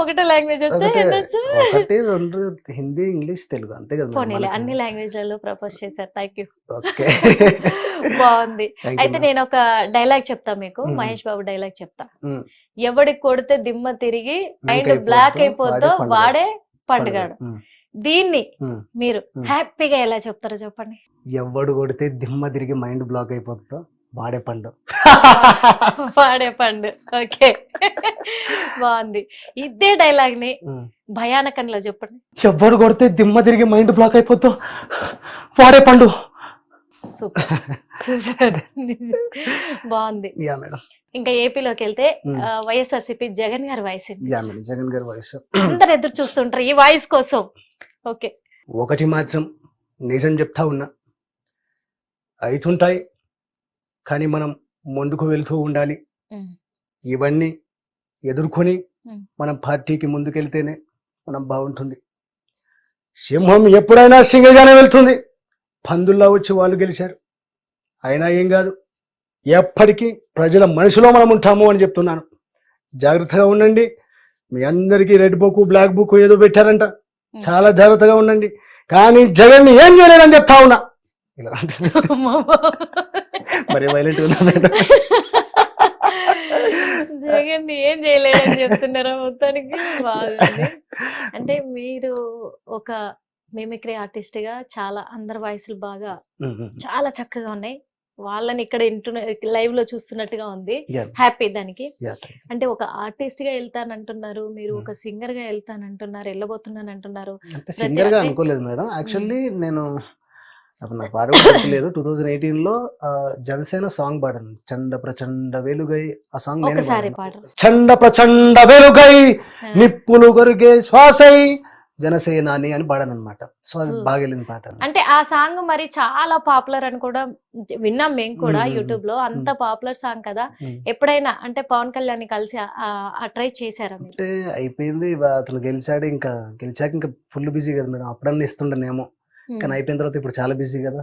ఒకటే లాంగ్వేజ్ వచ్చా ఒకటే రెండు హిందీ ఇంగ్లీష్ తెలుగు అంతే కదా. అన్ని లాంగ్వేజ్లలో ప్రపోజ్ చేశారు థ్యాంక్ యూ ఓకే బాగుంది అయితే. నేను ఒక డైలాగ్ చెప్తా మీకు మ్మ్. మహేష్ బాబు డైలాగ్ చెప్తా మ్మ్. ఎవడికి కొడితే దిమ్మ తిరిగి మైండ్ బ్లాక్ అయిపోద్దో వాడే పండుగాడు. ఉమ్, దీన్ని. మీరు. హ్యాపీగా ఎలా చెప్తారో చెప్పండి ఎవడు కొడితే దిమ్మ తిరిగి మైండ్ బ్లాక్ అయిపోతుందో వాడే పండు వాడే పండు ఓకే బాగుంది. ఇదే డైలాగ్ని. భయానకంలో చెప్పండి. ఎవడు కొడితే దిమ్మ తిరిగి మైండ్ బ్లాక్ అయిపోతుందో వాడే పండు. సూపర్. బాగుంది. Yeah madam. ఇంకా ఏపీలోకి వెళ్తే మ్మ్. వైఎస్ఆర్సీపీ జగన్ గారి వాయిస్ యా మేడం జగన్ గారి వాయిస్. అందరు ఎదురు చూస్తుంటారు ఈ వాయిస్ కోసం. ఓకే. ఒకటి మాత్రం నిజం చెప్తా ఉన్నా. అవుతుంటాయి కానీ మనం ముందుకు వెళ్తూ ఉండాలి. ఇవన్నీ ఎదుర్కొని. మనం పార్టీకి ముందుకెళ్తేనే మనం బాగుంటుంది. సింహం ఎప్పుడైనా సింగగానే వెళ్తుంది. పందుల్లా వచ్చి వాళ్ళు గెలిచారు. అయినా ఏం కాదు. ఎప్పటికీ ప్రజల మనసులో మనం ఉంటాము అని చెప్తున్నాను. జాగ్రత్తగా ఉండండి. మీ అందరికీ రెడ్ బుక్ బ్లాక్ బుక్ ఏదో పెట్టారంట. చాలా జాగ్రత్తగా ఉండండి. కానీ జగన్ ఏం చేయలేనని చెప్తా ఉన్నా. ఇలా మరి వైలెంట్ ఉందా ని ఏం చేయలేదని చెప్తున్నారా మొత్తానికి? బాగుంది. అంటే మీరు ఒక మిమిక్రీ ఆర్టిస్ట్గా చాలా అందరి వాయిస్లు బాగా. చాలా చక్కగా ఉన్నాయి. వాళ్ళని ఇక్కడ లైవ్లో చూస్తున్నట్టుగా ఉంది. హ్యాపీ దానికి. అంటే ఒక ఆర్టిస్ట్గా వెళ్తానంటున్నారు మీరు. ఒక సింగర్గా వెళ్తానంటున్నారు వెళ్ళబోతున్నాను అంటున్నారు అంటే సింగర్గా అనుకోలేదు మేడం. యాక్చువల్లీ నేను అప్పుడు నాకు పాట కూడా గుర్తులేదు. టూ థౌజండ్ ఎయిటీన్లో జనసేన సాంగ్ పాడాను. చండ ప్రచండ వెలుగై ఆ సాంగ్ చండ ప్రచండ వెలుగై నిప్పులు కొరిగే శ్వాసై జనసేనాని అని పాడాను అనమాట సో అది బాగా పాట అంటే ఆ సాంగ్ మరి చాలా పాపులర్ అని కూడా విన్నాం మేము కూడా. యూట్యూబ్లో అంత పాపులర్ సాంగ్ కదా. ఎప్పుడైనా అంటే పవన్ కళ్యాణ్ని కలిసి ఆ ట్రై చేశారా అంటే అయిపోయింది. అతను గెలిచాడు ఇంకా. గెలిచాక ఇంకా ఫుల్ బిజీ కదా మేడం. అప్పుడన్నా ఇస్తుండనేమో. కానీ అయిపోయిన తర్వాత ఇప్పుడు చాలా బిజీ కదా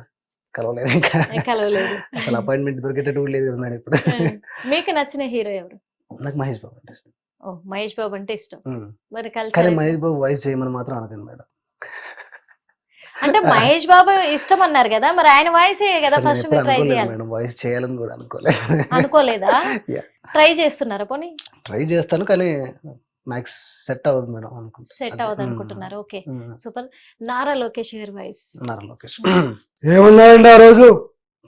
కలవలేదు ఇంకా. కలవలేదు. అసలు అపాయింట్మెంట్ దొరికేటట్టు లేదు మేడం ఇప్పుడు. మీకు నచ్చిన హీరో ఎవరు? నాకు మహేష్ బాబు అంటే ఇష్టం. ఓ మహేష్ బాబు అంటే ఇష్టం. మరి కానీ కలిసి మహేష్ బాబు వాయిస్ చేయమని మాత్రం అనకండి మేడం. అంటే మహేష్ బాబు ఇష్టం అన్నారు కదా మరి ఆయన వాయిస్ కదా ఫస్ట్ మీరు ట్రై చేయాలి. మేడం వాయిస్ చేయాలని కూడా అనుకోలేదు. అనుకోలేదా. ట్రై చేస్తున్నారా పోనీ? ట్రై చేస్తాను కానీ మ్యాక్స్ సెట్ అవ్వదు మేడం అనుకుంటా. Set um. అనుకుంటున్నారు. ఓకే. సూపర్. నారా లోకేష్ గారి వాయిస్. నారా లోకేష్. ఏమన్నాడండి ఆ రోజు?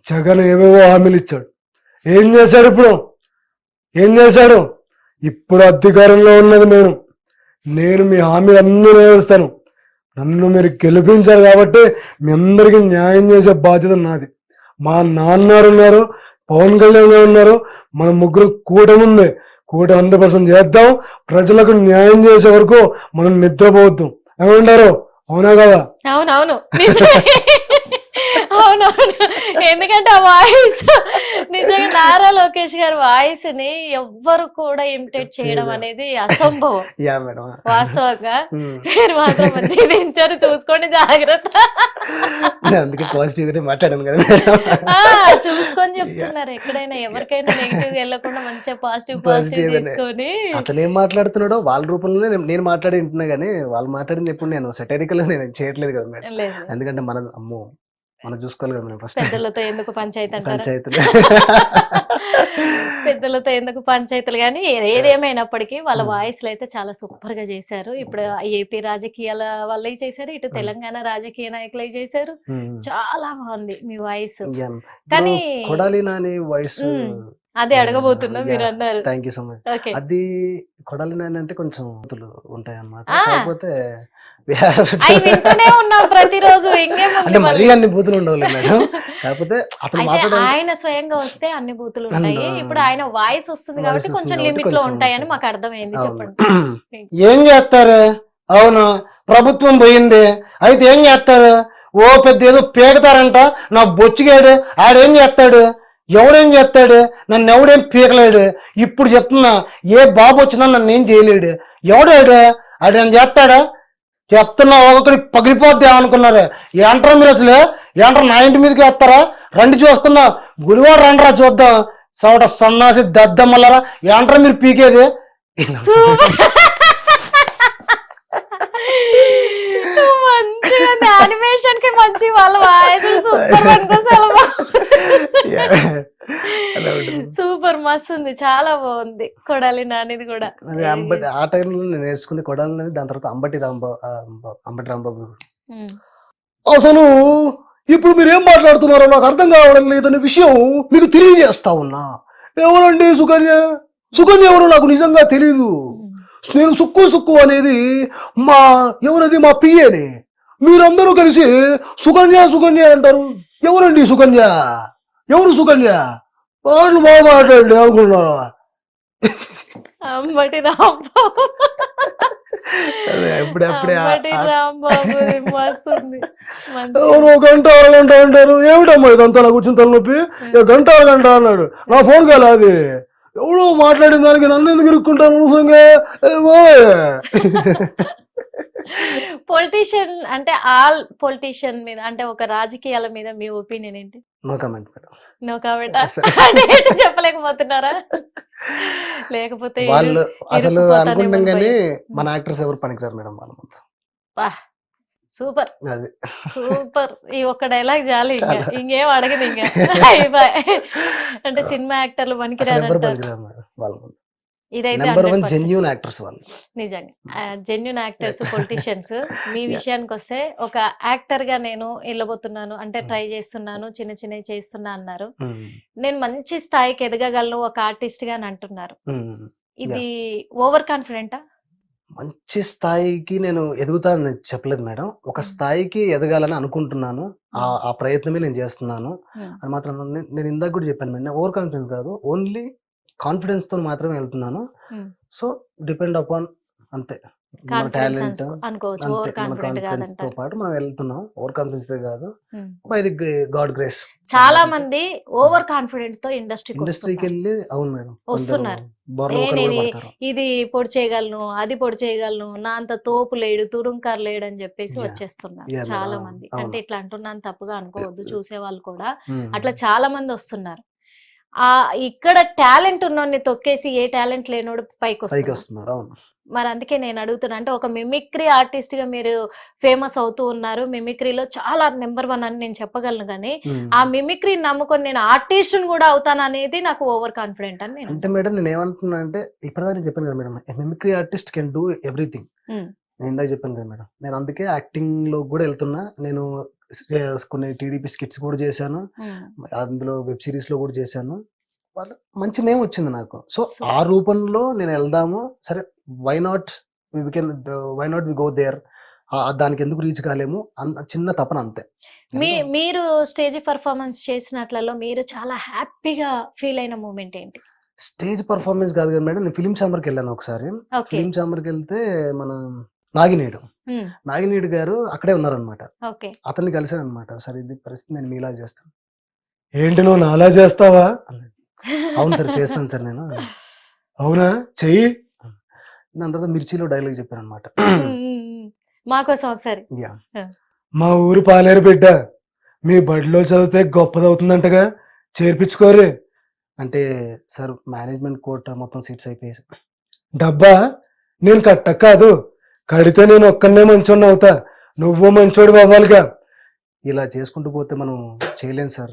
జగన్ ఏవేవో హామీలు ఇచ్చాడు. ఏం చేశాడు ఇప్పుడు? ఏం చేశాడు? ఇప్పుడు అధికారంలో ఉన్నది నేను. నేను మీ హామీ అన్ని నెరవేరుస్తాను. నన్ను మీరు గెలిపించారు కాబట్టి మీ అందరికీ న్యాయం చేసే బాధ్యత నాది. మా నాన్నారు ఉన్నారు పవన్ కళ్యాణ్ గారు ఉన్నారు మన ముగ్గురు కూటమి ఉంది కోటి హండ్రెడ్ పర్సెంట్ చేద్దాం. ప్రజలకు న్యాయం చేసే వరకు మనం నిద్రపోవద్దు. ఏమంటారు? అవునా కదా? అవునవును. అవునవును. ఎందుకంటే ఆ వాయిస్ నిజంగా నారా లోకేష్ గారి వాయిస్ని ఎవ్వరు కూడా ఇమిటేట్ చేయడం. అనేది అసంభవం. వాస్తవంగా మీరు మాత్రం మంచిగా ఇచ్చారు చూసుకోండి జాగ్రత్త. అందుకే పాజిటివ్ మాట్లాడాను కదా చూసుకొని చెప్తున్నారు. ఎక్కడైనా ఎవరికైనా నెగిటివ్ వెళ్ళకుండా మంచిగా పాజిటివ్ పాజిటివ్. తీసుకొని. అతను ఏం మాట్లాడుతున్నాడో వాళ్ళ రూపంలోనే నేను- మాట్లాడి వింటున్నా కానీ వాళ్ళు మాట్లాడింది ఎప్పుడు నేను సెటరికల్ నేను చేయట్లేదు కదా మేడం. ఎందుకంటే మన అమ్మో మనం చూసుకోవాలి కదా మేడం ఫస్ట్ పెద్దలతో ఎందుకు పంచాయతీ అంటారా పంచాయతీలు పెద్దలతో ఎందుకు పంచాయతీలు కానీ ఏదేమైనప్పటికీ వాళ్ళ Hmm. వాయిస్లు అయితే చాలా సూపర్గా చేశారు ఇప్పుడు ఏపీ రాజకీయాల వాళ్ళే చేశారు ఇటు Hmm. తెలంగాణ రాజకీయ నాయకులే చేశారు ఉమ్. చాలా బాగుంది మీ వాయిస్. కానీ ఇప్పుడు కొడాలి నాని వాయిస్. అదే అడగబోతున్నా మీరు. అన్నారు థ్యాంక్ యూ సో మచ్ అది కొడాలి నాని అంటే కొంచెం ఉంటాయి అన్నమాట ఆ. కాకపోతే అంటే మళ్ళీ అన్ని బూతులు ఉండవు మేడం. కాకపోతే అతను ఆయన స్వయంగా వస్తే అన్ని బూతులు ఉంటాయి. ఇప్పుడు ఆయన వాయిస్ వస్తుంది కాబట్టి కొంచెం లిమిట్లో ఉంటాయని ఉంటాయి. మాకు అర్థమైంది. చెప్పండి. ఏం చేస్తారు? అవును ప్రభుత్వం పోయింది. అయితే ఏం చేస్తారు? ఓ పెద్ద ఏదో పీకతారంట. నా బొచ్చిగాడు ఆడేం చేస్తాడు? ఎవడేం చేస్తాడు? నన్ను ఎవడేం పీకలేడు. ఇప్పుడు చెప్తున్నా ఏ బాబు వచ్చినా నన్ను ఏం చేయలేడు. ఎవడాడు? ఆడు నన్ను చేస్తాడా? చెప్తున్నా ఒకటి పగిలిపోద్ది అనుకున్నారు ఎంటర్ మీరు అసలు? ఏంట్రా నా ఇంటి మీదకి వస్తారా? రండి చూసుకుందాం గుడివాడు రండిరా చూద్దాం. సవట సన్నాసి దద్దమ్మలారా. ఏంట్రా మీరు పీకేది? మంచి వాళ్ళ మస్తుంది చాలా బాగుంది కొడాలి నానిది కూడా. అంబటి ఆ టైంలో నేను నేర్చుకుంది కొడాలని దాని తర్వాత అంబటి రాంబాబు అంబటి రాంబాబు. అసలు ఇప్పుడు మీరు ఏం మాట్లాడుతున్నారో నాకు అర్థం కావడం లేదనే విషయం మీకు తెలియజేస్తా ఉన్నా. ఎవరండి సుకన్య? సుకన్య ఎవరో నాకు నిజంగా తెలీదు. నేను సుక్కు సుక్కు అనేది మా ఎవరది? మా పిఏని మీరందరూ కలిసి సుకన్య సుకన్య అంటారు. ఎవరండి సుకన్య? ఎవరు సుకన్య? వాళ్ళు బాగా మాట్లాడండి అనుకున్నాను అంబటి రాంబాబు. అంబటి ఎవరు గంట అరగంట అంటారు? ఏమిటమ్మా ఇదంతా? నాకు వచ్చిన తలనొప్పి. గంట అరగంట అన్నాడు. నా ఫోన్ కాలే అది. ఎవడో మాట్లాడిన దానికి నన్ను ఎందుకు ఇరుక్కుంటాను అనవసరంగా. పొలిటీషియన్ అంటే ఆల్ పొలిటీషియన్ మీద అంటే ఒక రాజకీయాల మీద మీ ఒపీనియన్ ఏంటి? No comment madam. నో ఏంటి చెప్పలేకపోతున్నారా? లేకపోతే వాళ్ళు అసలు అనుకుంటాం కానీ. మన యాక్టర్స్ ఎవరు పనికిరారు మేడం వాళ్ళ ముందు. సూపర్. సూపర్. ఈ ఒక్క డైలాగ్ చాలు ఇంకా. ఇంకేం అడగదు ఇంకా. అంటే సినిమా యాక్టర్లు పనికిరారు ఇదైతే నెంబర్ వన్ 100% జెన్యున్ యాక్టర్స్ వాళ్ళు. నిజంగా. జెన్యున్ యాక్టర్స్ పొలిటీషియన్స్ మీ విషయానికి వస్తే ఒక యాక్టర్గా నేను వెళ్ళబోతున్నాను అంటే ట్రై చేస్తున్నాను చిన్న చిన్నవి చేస్తున్నా అన్నారు. ఉమ్, నేను మంచి స్థాయికి ఎదగగలను ఒక ఆర్టిస్ట్గా అని అంటున్నారు. ఉమ్. ఇది ఓవర్ కాన్ఫిడెంటా మంచి స్థాయికి నేను ఎదుగుతానని చెప్పలేదు మేడం ఒక. స్థాయికి ఎదగాలని అనుకుంటున్నాను ఆ. ఆ ప్రయత్నమే నేను చేస్తున్నాను. అని మాత్రం నేను- నేను ఇందాక కూడా చెప్పాను మేడం ఓవర్ కాన్ఫిడెన్స్ కాదు ఓన్లీ కాన్ఫిడెన్స్తో మాత్రమే వెళ్తున్నాను. సో డిపెండ్ అపాన్ అంతే టాలెంట్ అనుకోవచ్చు ఓవర్ కాన్ఫిడెంట్తో పాటు మనం వెళ్తున్నాం ఓవర్ కాన్ఫిడెన్స్ కాదు. బై ది గాడ్ గ్రేస్ చాలా మంది ఓవర్ కాన్ఫిడెంట్తో ఇండస్ట్రీకి ఇండస్ట్రీకి వెళ్ళి అవును మేడం వస్తున్నారు. ఇది పొడి చేయగలను అది పొడి చేయగలను నా అంత తోపు లేడు తురుంకారు లేడు అని చెప్పేసి. వచ్చేస్తున్నారు చాలా. మంది. అంటే ఇట్లా అంటున్నాను తప్పుగా అనుకోవద్దు చూసే వాళ్ళు కూడా. అట్లా చాలా మంది వస్తున్నారు ఆ ఇక్కడ టాలెంట్ ఉన్నోడిని తొక్కేసి ఏ టాలెంట్ లేనోడు పైకి వస్తున్నారు అవును మరి అందుకే నేను అడుగుతున్నా అంటే ఒక మిమిక్రీ ఆర్టిస్ట్గా మీరు ఫేమస్ అవుతూ ఉన్నారు మిమిక్రీలో చాలా నెంబర్ వన్ అని నేను చెప్పగలను కానీ. ఆ మిమిక్రీ నమ్ముకొని నేను ఆర్టిస్ట్ కూడా అవుతాను అనేది నాకు ఓవర్ కాన్ఫిడెంట్ అని నేను అంటే మేడం నేను ఏమంటున్నా అంటే ఇప్పటిదాకా చెప్పాను కదా madam mimicry artist can do everything. నేను ఇందాక చెప్పాను కదా మేడం నేను అందుకే యాక్టింగ్లో కూడా వెళ్తున్నా నేను కొన్ని టీడీపీ స్కిట్స్ కూడా చేశాను. అందులో వెబ్ సిరీస్లో కూడా చేశాను. వాళ్ళ మంచి నేమ్ వచ్చింది నాకు. సో. ఆ రూపంలో నేను వెళ్దాము. సరే why not we can why not we go there దానికి ఎందుకు రీచ్ కాలేము? చిన్న తపన అంతే. మీ మీరు స్టేజ్ పర్ఫార్మెన్స్ చేసినట్లలో మీరు చాలా హ్యాపీగా ఫీల్ అయిన మూమెంట్ ఏంటి? స్టేజ్ పర్ఫార్మెన్స్ కాదు కదా మేడం నేను ఫిలిం ఛాంబర్కి వెళ్ళాను ఒకసారి. ఫిలిం ఛాంబర్కి వెళ్తే మన నాగినేడు. నాగినేడు గారు అక్కడే ఉన్నారనమాట అతన్ని కలిసాను అనమాట సరే ఇది పరిస్థితి నేను మీలా చేస్తాను ఏంటి నువ్వు నాలా చేస్తావా? అన్నాడు. అవును సార్ చేస్తాను సార్ నేను. అవునా? చెయ్యి. దాని తర్వాత మిర్చిలో డైలాగ్ చెప్పాను అనమాట మాకోసం ఒకసారి. యా. మా ఊరు పాలేరు బిడ్డ మీ బడిలో చదివితే గొప్పదవుతుందంటగా చేర్పించుకోరే. అంటే సార్ మేనేజ్మెంట్ కోర్ట్ మొత్తం సీట్స్ అయిపోయాయి డబ్బా? నేను కట్ట కాదు కడితే నేను ఒక్కనే మంచోడిని అవుతా. నువ్వు మంచోడు అవ్వాలిగా. ఇలా చేసుకుంటూ పోతే మనం చేయలేం సార్.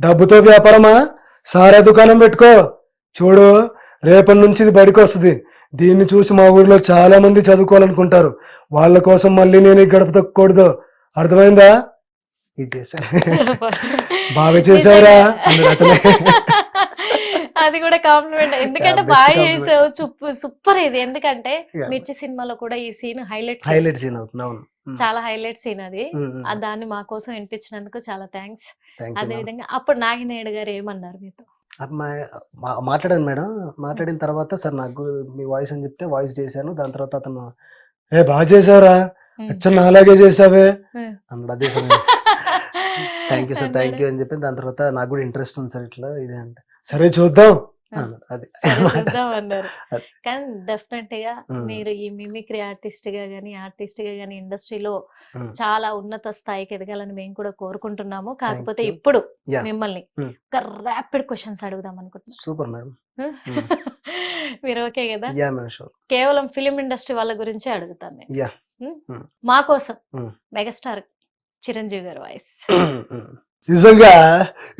డబ్బుతో వ్యాపారమా? సారా దుకాణం పెట్టుకో. చూడు రేపటి నుంచి ఇది బడికి వస్తుంది. దీన్ని చూసి మా ఊర్లో చాలా మంది చదువుకోవాలనుకుంటారు. వాళ్ళ కోసం మళ్ళీ నేను గడప తొక్కకూడదు. అర్థమైందా? ఇది చేశాను బాగా చేసావురా. అది కూడా కాంప్లిమెంట్. ఎందుకంటే బాగా. చేసావు సూపర్ సూపర్ ఇది. ఎందుకంటే. మిర్చి సినిమాలో కూడా ఈ సీన్ హైలైట్ హైలైట్ సీన్ అవుతుంది. అవును. చాలా హైలైట్ సీన్ అది. ఆ దాన్ని మా కోసం వినిపించినందుకు చాలా థ్యాంక్స్. అదే విధంగా అప్పుడు నాగినేడు గారు ఏమన్నారు మీతో? మాట్లాడాను మేడం. మాట్లాడిన తర్వాత సార్ నాకు మీ వాయిస్ అని చెప్తే వాయిస్ చేశాను. దాని తర్వాత అతను ఏ బాగా చేసావురా? ఉమ్. అచ్చ నాలాగే చేసావే. అన్నాడు. అదే thank you sir thank you అని చెప్పి దాని తర్వాత నాకు కూడా ఇంట్రెస్ట్ ఉంది సార్ ఇట్లా. ఇదే అంటే సరే చూద్దాం. అది. కానీ డెఫినెట్గా. మీరు ఈ మిమిక్రీ ఆర్టిస్ట్గా గానీ ఆర్టిస్ట్గా గానీ ఇండస్ట్రీలో. చాలా ఉన్నత స్థాయికి ఎదగాలని మేము కూడా కోరుకుంటున్నాము కాకపోతే. ఇప్పుడు. మిమ్మల్ని ఉమ్. ఒక ర్యాపిడ్ క్వశ్చన్స్ అడుగుదాం అనుకుంటున్నాం సూపర్ మేడం మీరు ఓకే కదా కేవలం ఫిలిం ఇండస్ట్రీ వాళ్ళ గురించే అడుగుతాను నేను. మా కోసం. మెగాస్టార్ చిరంజీవి గారి వాయిస్ నిజంగా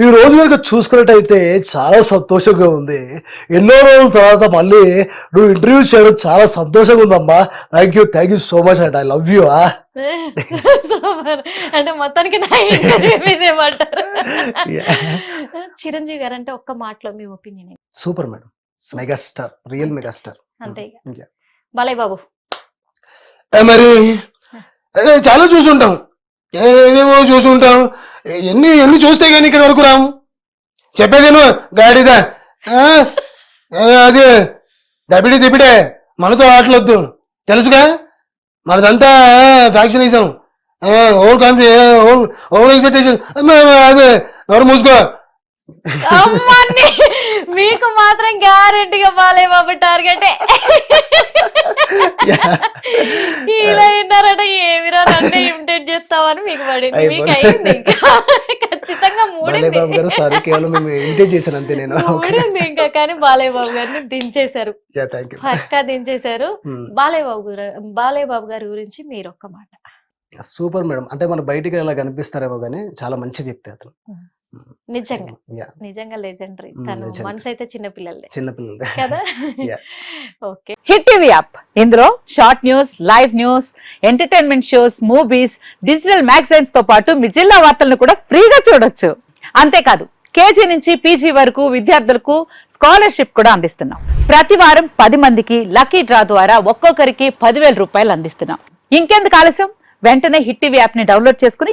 ఈ రోజు కనుక చూసుకున్నట్టయితే చాలా సంతోషంగా ఉంది. ఎన్నో రోజుల తర్వాత మళ్ళీ నువ్వు ఇంటర్వ్యూ చేయడం చాలా సంతోషంగా ఉందమ్మా. Thank you thank you so much and I love you అంటే మొత్తానికి చిరంజీవి గారు అంటే ఒక్క మాటలో మీ opinion super madam. Megastar real megastar అంతే. బాలయ్య బాబు. మరి? చాలా చూసుంటాం. ఏమేమో చూసుంటాం. ఎన్ని ఎన్ని చూస్తే కానీ ఇక్కడ వరకు రాము. చెప్పేదేను గాడిద. అది దబిడి దిబిడే. మనతో ఆటలొద్దు. తెలుసుగా? మనదంతా factionism. Over confidence over expectation. అదే ఎవరు మూసుకో. మీకు మాత్రం గ్యారెంటీగా బాలయ్య బాబు టార్గెట్. ఇలా విన్నారట ఏమిరా నన్ను చేస్తావని మీకు పడింది. మీకు. అయింది. ఖచ్చితంగా బాబు గారు సారీ కేవలం మేము ఇమిటేట్ చేశాను అంతే నేను. మూడింది ఇంకా కానీ బాలయ్య బాబు గారిని దించేశారు. పక్కా దించేశారు. బాలయ్య బాబు గారు బాలయ్య బాబు గారి గురించి మీరు ఒక్క మాట. Super madam. అంటే మన బయటికి అలా కనిపిస్తారేమో కానీ చాలా మంచి వ్యక్తి అతను. నిజంగా. నిజంగా లెజెండరీ తను. మనసు అయితే చిన్న పిల్లలే. చిన్నపిల్లలు కదా. ఓకే. Hit TV app. ఇందులో short news live news entertainment shows movies digital మ్యాగజైన్స్తో పాటు మీ జిల్లా వార్తలను కూడా ఫ్రీగా చూడొచ్చు. అంతేకాదు కేజీ నుంచి పీజీ వరకు విద్యార్థులకు స్కాలర్షిప్ కూడా అందిస్తున్నాం. ప్రతి వారం పది మందికి లక్కీ డ్రా ద్వారా ఒక్కొక్కరికి పదివేల రూపాయలు అందిస్తున్నాం. ఇంకెందుకు ఆలస్యం? వెంటనే హిట్ టీవీ యాప్ని డౌన్లోడ్ చేసుకుని